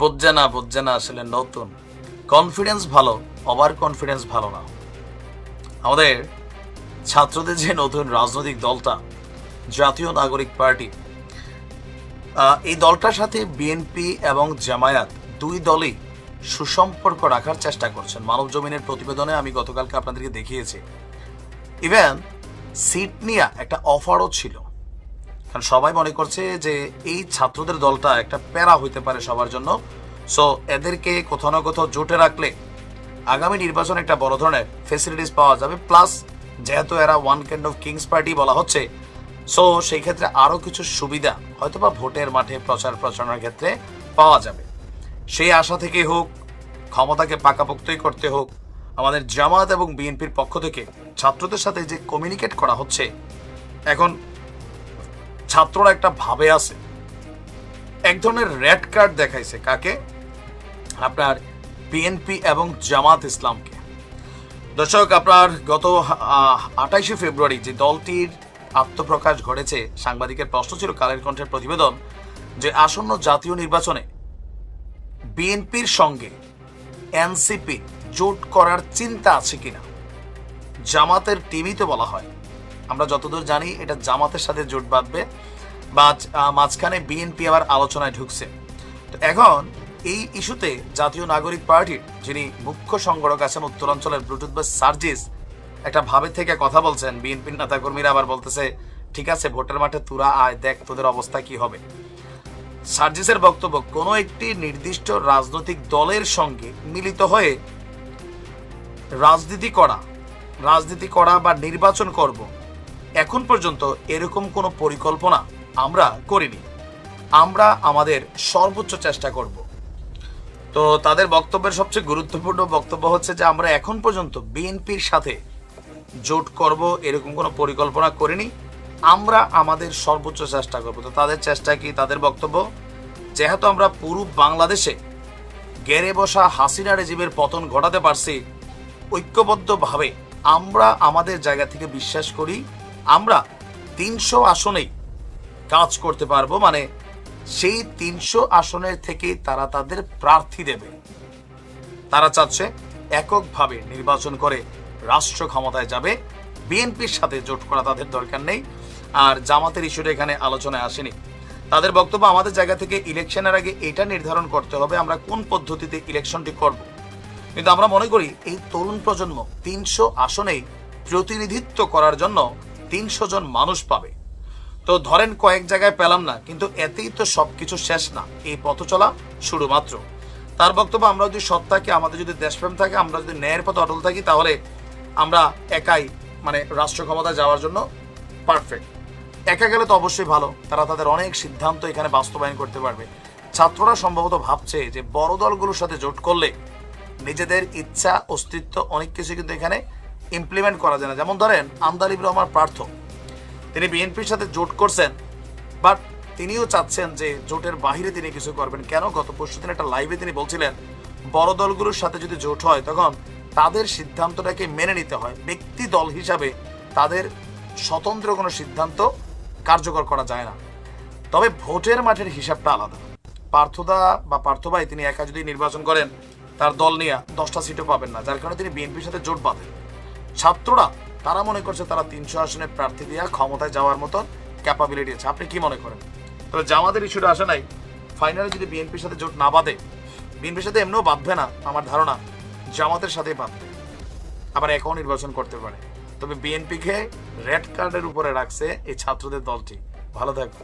বুঝছে না বুঝছে না, আসলে নতুন। কনফিডেন্স ভালো ওভার কনফিডেন্স ভালো না। আমাদের ছাত্রদের যে নতুন রাজনৈতিক দলটা, জাতীয় নাগরিক পার্টি এই দলটার সাথে বিএনপি এবং জামায়াত দুই দলই সুসম্পর্ক রাখার চেষ্টা করছেন। মানব জমিনের প্রতিবেদনে আমি গতকালকে আপনাদেরকে দেখিয়েছি। ইভেন সিট নিয়ে একটা অফারও ছিল। কারণ সবাই মনে করছে যে এই ছাত্রদের দলটা একটা প্যারা হইতে পারে সবার জন্য। সো এদেরকে কোথাও না কোথাও জোটে রাখলে আগামী নির্বাচনে একটা বড় ধরনের ফেসিলিটিস পাওয়া যাবে। প্লাস যেহেতু এরা one kind of kings party বলা হচ্ছে সো সেই ক্ষেত্রে আরও কিছু সুবিধা হয়তোবা ভোটের মাঠে প্রচার প্রচারণার ক্ষেত্রে পাওয়া যাবে। সেই আশা থেকে হোক, ক্ষমতাকে পাকাপোক্তই করতে হোক, আমাদের জামাত এবং বিএনপির পক্ষ থেকে ছাত্রদের সাথে যে কমিউনিকেট করা হচ্ছে, এখন ছাত্ররা একটা ভাবে আছে। এক ধরনের রেড কার্ড দেখাইছে কাকে? আপনার বিএনপি এবং জামাত ইসলামকে। দর্শক, আপনার গত আঠাইশে ফেব্রুয়ারি যে দলটির আত্মপ্রকাশ ঘটেছে, সাংবাদিকের প্রশ্ন ছিল কালের কণ্ঠের প্রতিবেদন যে আসন্ন জাতীয় নির্বাচনে বিএনপির সঙ্গে এনসিপি জোট করার চিন্তা আছে কিনা? জামাতের টিমই তো বলা হয়। আমরা যতদূর জানি, এটা জামাতের সাথে জোট বাঁধবে, বা মাঝখানে বিএনপি আবার আলোচনায় ঢুকছে। তো এখন, এই ইস্যুতে জাতীয় নাগরিক পার্টির, যিনি মুখ্য সংগঠক আছেন উত্তরাঞ্চলের ব্লুটুথ বা সার্জিস, একটা ভাবে থেকে কথা বলছেন। বিএনপির নেতাকর্মীরা আবার বলতেছে, ঠিক আছে, ভোটের মাঠে তুরা আয়, দেখ তোদের অবস্থা কি হবে। সার্জিসের বক্তব্য, কোনো একটি নির্দিষ্ট রাজনৈতিক দলের সঙ্গে মিলিত হয়ে রাজনীতি করা রাজনীতি করা বা নির্বাচন করব এখন পর্যন্ত এরকম কোনো পরিকল্পনা আমরা করিনি। আমরা আমাদের সর্বোচ্চ চেষ্টা করব। তো তাদের বক্তব্যের সবচেয়ে গুরুত্বপূর্ণ বক্তব্য হচ্ছে যে, আমরা এখন পর্যন্ত বিএনপির সাথে জোট করব এরকম কোনো পরিকল্পনা করিনি। আমরা আমাদের সর্বোচ্চ চেষ্টা করব। তো তাদের চেষ্টা কি? তাদের বক্তব্য, যেহেতু আমরা পুরো বাংলাদেশে গেড়ে বসা হাসিনা রেজিমের পতন ঘটাতে পারছি, ঐক্যবদ্ধভাবে আমরা আমাদের জায়গা থেকে বিশ্বাস করি আমরা তিনশো আসনেই কাজ করতে পারব মানে সেই তিনশো আসনের থেকে তারা তাদের প্রার্থী দেবে। তারা চাচ্ছে এককভাবে নির্বাচন করে রাষ্ট্র ক্ষমতায় যাবে, বিএনপির সাথে জোট করা তাদের দরকার নেই, আর জামাতের ইস্যুটা এখানে আলোচনায় আসেনি। তাদের বক্তব্য আমাদের জায়গা থেকে ইলেকশনের আগে এটা নির্ধারণ করতে হবে আমরা কোন পদ্ধতিতে ইলেকশনটি করব। কিন্তু আমরা মনে করি এই তরুণ প্রজন্ম তিনশো আসনেই প্রতিনিধিত্ব করার জন্য তিনশো জন মানুষ পাবে। তো ধরেন কয়েক জায়গায় পেলাম না, কিন্তু এতেই তো সবকিছু শেষ না। এই পথ চলা শুরু মাত্র তার বক্তব্য, আমরা যদি সৎ থাকি, আমাদের যদি দেশপ্রেম থাকে, আমরা যদি ন্যায়ের পথে অটল থাকি, তাহলে আমরা একাই মানে রাষ্ট্র ক্ষমতা যাওয়ার জন্য পারফেক্ট একা গেলে তো অবশ্যই ভালো, তারা তাদের অনেক সিদ্ধান্ত এখানে বাস্তবায়ন করতে পারবে। ছাত্ররা সম্ভবত ভাবছে যে বড় দলগুলোর সাথে জোট করলে নিজেদের ইচ্ছা, অস্তিত্ব অনেক কিছু কিন্তু এখানে ইমপ্লিমেন্ট করা যায় না। যেমন ধরেন আমদালিব রহমান প্রার্থ তিনি বিএনপির সাথে জোট করছেন বাট তিনিও চাচ্ছেন যে জোটের বাহিরে তিনি কিছু করবেন। কেন? গত পরশু দিন একটা লাইভে তিনি বলছিলেন, বড় দলগুলোর সাথে যদি জোট হয়, তখন তাদের সিদ্ধান্তটাকে মেনে নিতে হয়। ব্যক্তি দল হিসাবে তাদের স্বতন্ত্র কোনো সিদ্ধান্ত কার্যকর করা যায় না। তবে ভোটের মাঠের হিসাবটা আলাদা। পার্থদা বা পার্থভাই তিনি একা যদি নির্বাচন করেন, তার দল নিয়ে দশটা সিটও পাবেন না। যার কারণে তিনি বিএনপির সাথে জোট বাঁধেন। ছাত্ররা, তারা মনে করছে তারা তিনশো আসনে প্রার্থী দিয়ে ক্ষমতায় যাওয়ার মতন ক্যাপাবিলিটি আছে। আপনি কি মনে করেন? তবে জামাতের ইস্যুটা আসে নাই? ফাইনালে যদি বিএনপির সাথে জোট না বাঁধে বিএনপির সাথে এমনিও বাঁধবে না, আমার ধারণা জামাতের সাথেই বাঁধবে। আবার একাও নির্বাচন করতে পারে। তবে বিএনপিকে রেড কার্ডের উপরে রাখছে এই ছাত্রদের দলটি। ভালো থাকবে